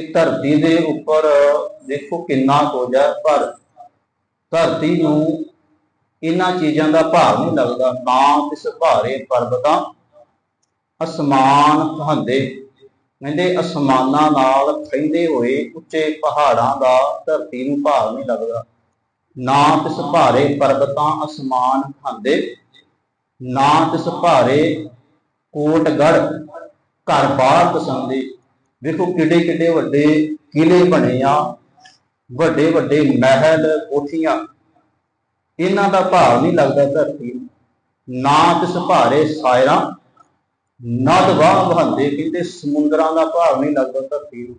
ਕਿ ਧਰਤੀ ਦੇ ਉੱਪਰ ਦੇਖੋ ਕਿੰਨਾ ਕੁਝ ਹੈ ਪਰ ਧਰਤੀ ਨੂੰ ਇਹਨਾਂ ਚੀਜ਼ਾਂ ਦਾ ਭਾਰ ਨਹੀਂ ਲੱਗਦਾ, ਨਾ ਇਸ ਭਾਰੇ ਪਰਬਤਾਂ ਅਸਮਾਨ ਕਹੰਦੇ ਕਹਿੰਦੇ ਅਸਮਾਨਾਂ ਨਾਲ ਖੈਂਦੇ ਹੋਏ ਉੱਚੇ ਪਹਾੜਾਂ ਦਾ ਧਰਤੀ ਨੂੰ ਭਾਰ ਨਹੀਂ ਲੱਗਦਾ। ਨਾ ਤਿਸ ਭਾਰੇ ਪਰਬਤਾਂ ਅਸਮਾਨ ਕਹੰਦੇ ਨਾ ਤਿਸ ਭਾਰੇ ਕੋਟਗੜ ਘਰ ਬਾਹਰ ਦਸੰਦੇ ਦੇਖੋ ਕਿੱਡੇ ਕਿੱਡੇ ਵੱਡੇ ਕਿਲੇ ਬਣੇ ਆ, ਵੱਡੇ ਵੱਡੇ ਮਹਿਲ, ਕੋਠੀਆਂ। ਇਹਨਾਂ ਦਾ ਭਾਰ ਨਹੀਂ ਲੱਗਦਾ ਧਰਤੀ ਨਾ। ਤਿਸ ਭਾਰੇ ਸਾਇਰਾਂ ਨਦ ਵਾਹ ਵਹੰਦੇ ਕਹਿੰਦੇ ਸਮੁੰਦਰਾਂ ਦਾ ਭਾਰ ਨਹੀਂ ਲੱਗਦਾ ਧਰਤੀ ਨੂੰ।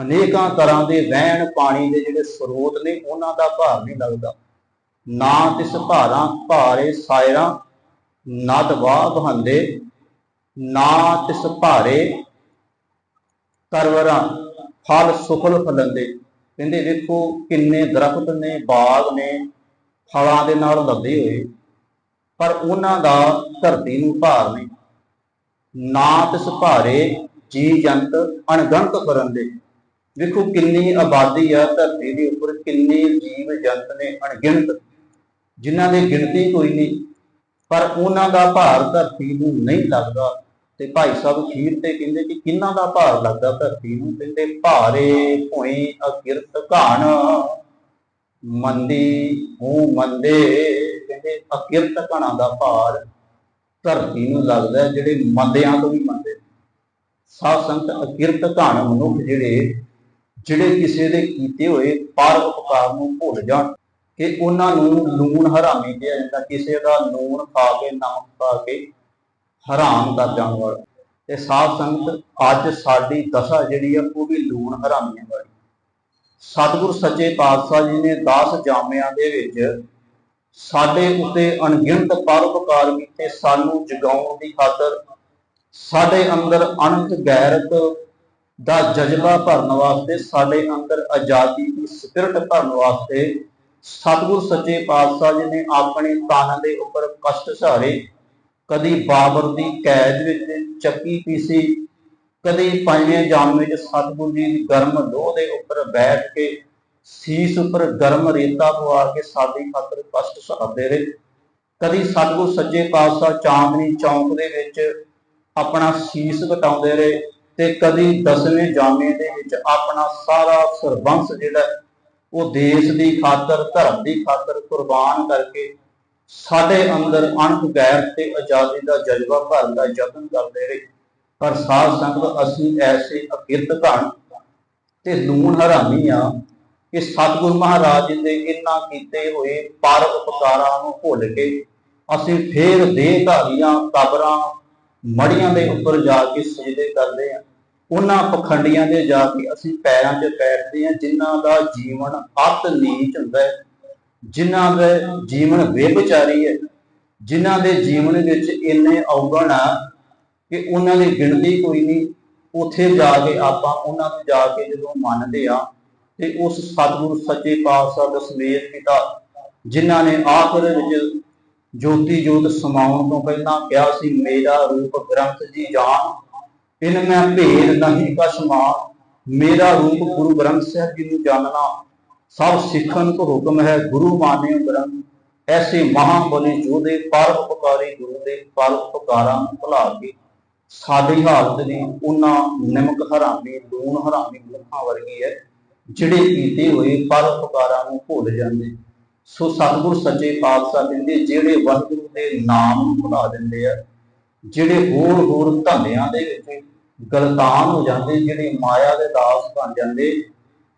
ਅਨੇਕਾਂ ਤਰ੍ਹਾਂ ਦੇ ਵਹਿਣ ਪਾਣੀ ਦੇ ਜਿਹੜੇ ਸਰੋਤ ਨੇ, ਉਹਨਾਂ ਦਾ ਭਾਵ ਨਹੀਂ ਲੱਗਦਾ। ਨਾ ਤਿਸ ਭਾਰਾਂ, ਭਾਰੇ ਸਾਇਰਾਂ ਨਦ ਵਾਹ ਵਹੰਦੇ, ਨਾ ਤਿਸ ਭਾਰੇ ਕਰਵਰਾਂ, ਫਲ ਸੁਖਲ ਫਲੰਦੇ ਕਹਿੰਦੇ ਵੇਖੋ ਕਿੰਨੇ ਦਰਖਤ ਨੇ, ਬਾਗ ਨੇ, ਫਲਾਂ ਦੇ ਨਾਲ ਲੱਦੇ ਹੋਏ। ਪਰ ਉਹਨਾਂ ਦਾ ਧਰਤੀ ਨੂੰ ਭਾਰ ਨਹੀਂ। ਨਾ ਤਿਸ ਭਾਰੇ ਜੀ ਜੰਤ ਅਣਗਣਤ ਕਰਨ ਦੇ। ਵੇਖੋ ਕਿੰਨੀ ਆਬਾਦੀ ਆ ਧਰਤੀ ਦੇ ਉੱਪਰ, ਕਿੰਨੇ ਜੀਵ ਜੰਤ ਨੇ ਅਣਗਿਣਤ। ਜਿਨ੍ਹਾਂ ਦੀ ਗਿਣਤੀ ਕੋਈ ਨਹੀਂ, ਪਰ ਉਹਨਾਂ ਦਾ ਭਾਰ ਧਰਤੀ ਨੂੰ ਨਹੀਂ ਲੱਗਦਾ। ਤੇ ਭਾਈ ਸਾਹਿਬ ਖੀਰ ਤੇ ਕਹਿੰਦੇ ਕਿ ਕਿੰਨਾ ਦਾ ਭਾਰ ਲੱਗਦਾ ਧਰਤੀ ਨੂੰ? ਕਹਿੰਦੇ ਭਾਰੇ ਭੁਈ ਅਕਿਰਤ ਘਾਣ। ਮੰਦੀ ਹੂੰ ਮੰਦੇ। ਕਹਿੰਦੇ ਅਕਿਰਤ ਘਣਾ ਦਾ ਭਾਰ ਧਰਤੀ ਨੂੰ ਲੱਗਦਾ ਜਿਹੜੇ ਮੰਦਿਆਂ ਤੋਂ ਵੀ ਮੰਦੇ। ਸਾਧ ਸੰਤ ਅਕਿਰਤ ਘਾਣ ਮਨੁੱਖ ਜਿਹੜੇ ਜਿਹੜੇ ਕਿਸੇ ਦੇ ਕੀਤੇ ਹੋਏ ਪਰ ਉਪਕਾਰ ਨੂੰ ਭੁੱਲ ਜਾਣ, ਕਿ ਉਹਨਾਂ ਨੂੰ ਲੂਣ ਹਰਾਮੀ ਕਿਹਾ ਜਾਂਦਾ। ਕਿਸੇ ਦਾ ਲੂਣ ਖਾ ਕੇ, ਨਮਕ ਖਾ ਕੇ ਹਰਾਮ ਕਰ ਜਾਣ ਵਾਲਾ। ਤੇ ਸਾਧ ਸੰਗਤ ਅੱਜ ਸਾਡੀ ਦਸ਼ਾ ਜਿਹੜੀ ਆ ਉਹ ਵੀ ਲੂਣ ਹਰਾਮੀਆਂ ਵਾਲੀ। ਸਤਿਗੁਰ ਸੱਚੇ ਪਾਤਸ਼ਾਹ ਜੀ ਨੇ 10 ਜਾਮਿਆਂ ਦੇ ਵਿੱਚ ਸਾਡੇ ਉੱਤੇ ਅਣਗਿਣਤ ਪਰਉਪਕਾਰ ਕੀਤੇ, ਸਾਨੂੰ ਜਗਾਉਣ ਦੀ ਖਾਤਰ ਸਾਡੇ ਅੰਦਰ ਅਨੰਤ ਗੈਰਤ ਦਾ ਜਜ਼ਬਾ ਭਰਨ ਵਾਸਤੇ, ਸਾਡੇ ਅੰਦਰ ਆਜ਼ਾਦੀ ਦੀ ਸਪਿਰਟ ਭਰਨ ਵਾਸਤੇ ਸਤਿਗੁਰ ਸੱਚੇ ਪਾਤਸ਼ਾਹ ਜੀ ਨੇ ਆਪਣੇ ਤਨ ਦੇ ਉੱਪਰ ਕਸ਼ਟ ਸਹਾਰੇ ਕਦੀ ਬਾਬਰ ਦੀ ਕੈਦ ਵਿੱਚ ਚੱਕੀ ਪੀਸੀ, ਕਦੀ ਪੰਜਵੇਂ ਜਾਮ ਵਿੱਚ ਸਤਿਗੁਰ ਜੀ ਦੀ ਗਰਮ ਲੋਹ ਦੇ ਉੱਪਰ ਬੈਠ ਕੇ ਸੀਸ ਉੱਪਰ ਗਰਮ ਰੇਤਾ ਪਵਾ ਕੇ ਸਾਡੀ ਖਾਤਰ ਕਸ਼ਟ ਸਹਾਰਦੇ ਰਹੇ। ਕਦੀ ਸਤਿਗੁਰ ਸੱਜੇ ਪਾਤਸ਼ਾਹ ਚਾਂਦਨੀ ਚੌਂਕ ਦੇ ਵਿੱਚ ਆਪਣਾ ਸੀਸ ਘਟਾਉਂਦੇ ਰਹੇ ਤੇ ਕਦੀ ਦਸਵੇਂ ਜਾਮੇ ਦੇ ਵਿੱਚ ਆਪਣਾ ਸਾਰਾ ਸਰਬੰਸ ਜਿਹੜਾ ਉਹ ਦੇਸ਼ ਦੀ ਖਾਤਰ, ਧਰਮ ਦੀ ਖਾਤਰ ਕੁਰਬਾਨ ਕਰਕੇ ਸਾਡੇ ਅੰਦਰ ਅਣਖ ਗੈਰ ਤੇ ਆਜ਼ਾਦੀ ਦਾ ਜਜ਼ਬਾ ਭਰਨ ਦਾ ਯਤਨ ਕਰਦੇ ਰਹੇ। ਪਰ ਸਾਧ ਸੰਗਤ, ਅਸੀਂ ਐਸੇ ਅਕਿਰਤ ਘਣ ਤੇ ਲੂਣ ਹਰਾਮੀ ਆ ਕਿ ਸਤਿਗੁਰ ਮਹਾਰਾਜ ਜੀ ਦੇ ਇਹਨਾਂ ਕੀਤੇ ਹੋਏ ਪਰ ਉਪਕਾਰਾਂ ਨੂੰ ਭੁੱਲ ਕੇ ਅਸੀਂ ਫੇਰ ਦੇਹਧਾਰੀਆਂ, ਕਬਰਾਂ, ਮੜੀਆਂ ਦੇ ਉੱਪਰ ਜਾ ਕੇ ਸਜਦੇ ਕਰਦੇ ਆ ਉਹਨਾਂ ਪਖੰਡੀਆਂ ਦੇ ਜਾ ਕੇ ਅਸੀਂ ਪੈਰਾਂ 'ਚ ਬੈਠਦੇ ਆ ਜਿਨ੍ਹਾਂ ਦਾ ਜੀਵਨ ਅਤ ਨੀਚ ਹੁੰਦਾ ਹੈ। ਜਿਨ੍ਹਾਂ ਦੇ ਜੀਵਨ ਬੇਵਿਚਾਰੀ ਹੈ, ਜਿਨ੍ਹਾਂ ਦੇ ਜੀਵਨ ਵਿੱਚ ਇੰਨੇ ਔਗਣ ਆ ਕਿ ਉਹਨਾਂ ਦੀ ਗਿਣਤੀ ਕੋਈ ਨਹੀਂ, ਉੱਥੇ ਜਾ ਕੇ ਆਪਾਂ ਉਹਨਾਂ ਨੂੰ ਜਾ ਕੇ ਜਦੋਂ ਮੰਨਦੇ ਆ ਤੇ ਉਸ ਸਤਿਗੁਰੂ ਸੱਚੇ ਪਾਤਸ਼ਾਹ ਦਾ ਦਸਮੇਤ ਪਿਤਾ ਜਿਨ੍ਹਾਂ ਨੇ ਆਖਰ ਵਿੱਚ ਜੋਤੀ ਜੋਤ ਸਮਾਉਣ ਤੋਂ ਪਹਿਲਾਂ ਕਿਹਾ ਸੀ, ਮੇਰਾ ਰੂਪ ਗ੍ਰੰਥ ਜੀ ਜਾਣ ਇਨ ਮੈਂ ਭੇਦ ਨਹੀਂ ਕਛ ਮਾਨ ਮੇਰਾ ਰੂਪ ਗੁਰੂ ਗ੍ਰੰਥ ਸਾਹਿਬ ਜੀ ਨੂੰ ਜਾਣਨਾ ਸਭ ਸਿੱਖਣ ਕੋ ਹੁਕਮ ਹੈ ਗੁਰੂ ਮਾਨਿਓ ਗ੍ਰੰਥ ਐਸੇ ਮਹਾਬਲੀ ਜੋਧੇ ਪਰ ਉਪਕਾਰੀ ਗੁਰੂ ਦੇ ਪਰ ਉਪਕਾਰਾਂ ਭੁਲਾ ਕੇ। ਸਾਡੀ ਹਾਲਤ ਵੀ ਉਹਨਾਂ ਨਿਮਕ ਹਰਾਮੀ, ਲੂਣ ਹਰਾਮੀ ਮਨੁੱਖਾਂ ਵਰਗੀ ਹੈ, ਜਿਹੜੇ ਕੀਤੇ ਹੋਏ ਪਰ ਉਪਕਾਰਾਂ ਨੂੰ ਭੁੱਲ ਜਾਂਦੇ। ਸੋ ਸਤਿਗੁਰ ਸੱਚੇ ਪਾਤਸ਼ਾਹ ਕਹਿੰਦੇ ਜਿਹੜੇ ਵਾਹਿਗੁਰੂ ਦੇ ਨਾਮ ਨੂੰ ਭੁਲਾ ਦਿੰਦੇ ਆ। ਜਿਹੜੇ ਹੋਰ ਹੋਰ ਧੰਦਿਆਂ ਦੇ ਵਿੱਚ ਗਲਤਾਨ ਹੋ ਜਾਂਦੇ, ਜਿਹੜੇ ਮਾਇਆ ਦੇ ਦਾਸ ਬਣ ਜਾਂਦੇ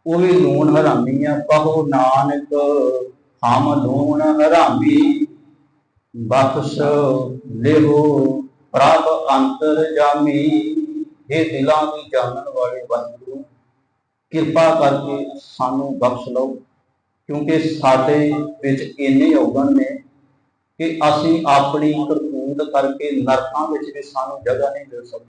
ਉਹ ਵੀ ਲੂਣ ਹਰਾਮੀ ਆ, ਕਹੋ ਨਾਨਕ ਹਮ ਲੂਣ ਹਰਾਮੀ, ਬਖਸ਼ ਲਿਹੋ ਪ੍ਰਭ ਅੰਤਰ ਜਾਮੀ। ਇਹ ਦਿਲਾਂ ਦੀ ਜਾਣਨ ਵਾਲੇ ਵਾਹਿਗੁਰੂ, ਕਿਰਪਾ ਕਰਕੇ ਸਾਨੂੰ ਬਖਸ਼ ਲਓ, ਕਿਉਂਕਿ ਸਾਡੇ ਵਿੱਚ ਇੰਨੇ ਔਗਣ ਨੇ ਕਿ ਅਸੀਂ ਆਪਣੀ ਕਰਤੂਤ ਕਰਕੇ ਨਰਕਾਂ ਵਿੱਚ ਵੀ ਸਾਨੂੰ ਜਗ੍ਹਾ ਨਹੀਂ ਮਿਲ ਸਕਦੀ।